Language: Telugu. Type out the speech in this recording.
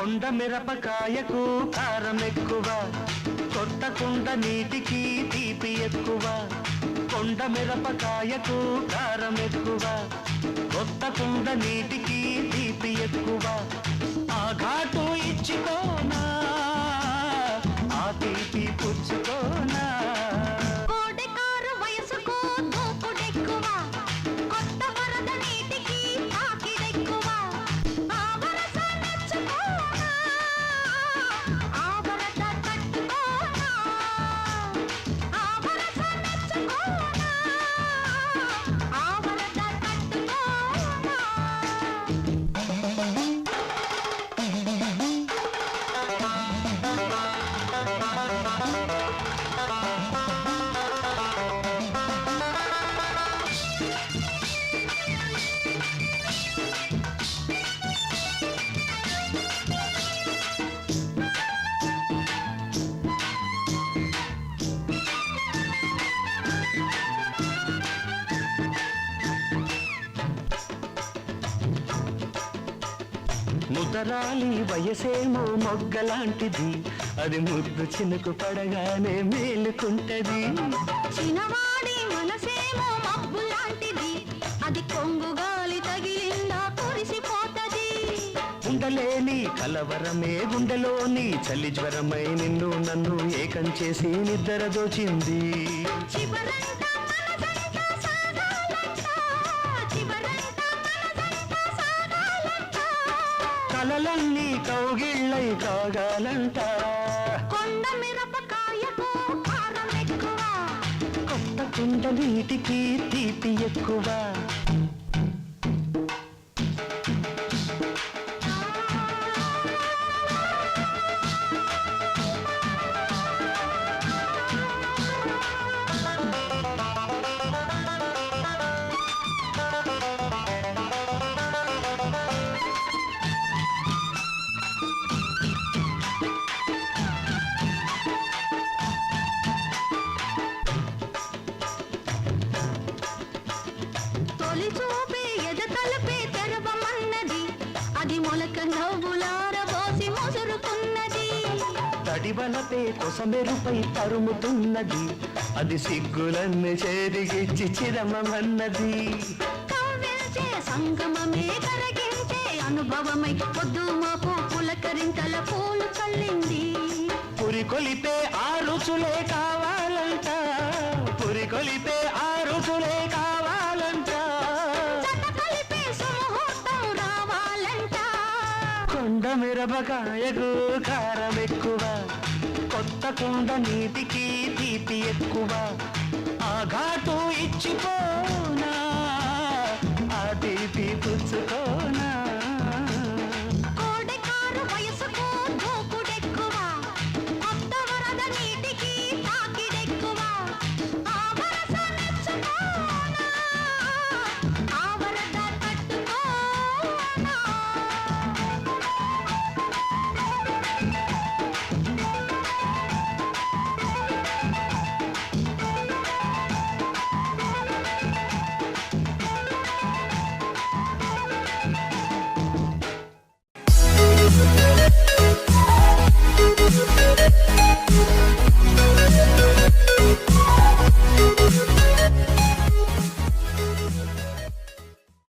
కొండ మిరపకాయకు కారం ఎక్కువ. కొట్టకుండ నీటికి తీపి ఎక్కువ. కొండ మిరపకాయకు కారం ఎక్కువ. కొట్టకుండ నీటికి తీపి ఎక్కువ. ముదరాలి వయసేమో మొగ్గలాంటిది. అది ముద్దు చినుకు పడగానే మేలుకుంటది. చిన్నవాడి మనసేమో మబ్బు లాంటిది అది కొంగు గాలి తగిలిందా కురిసిపోతది. ఉండలేని కలవరమే గుండెలోని చలి జ్వరమై నిన్ను నన్ను ఏకం చేసి నిద్ర దోచింది. చివరంట కలలన్నీ కౌగిళ్ళై కాగాలంట కొండ మిరపకాయకు కారం ఎక్కువ. కొత్త కుండ నీటికి తీపి ఎక్కువ. తడివలపే కొసమెరుపై తరుముతున్నది. అది సిగ్గులన్నీ చేరిగిచ్చి చిరమమన్నది కవ్వించే సంగమమే కరగించే అనుభవమై పొద్దు మాపు పులకరింతల పూలు చల్లింది పురి కొలిపే ఆ రుచులే కావాలంట మిరపకాయకు కారం ఎక్కువ కొత్త కుండ నీటికి తీపి ఎక్కువ. ఆ ఇచ్చిపోనా ఆ తీపి పుచ్చుకోనా.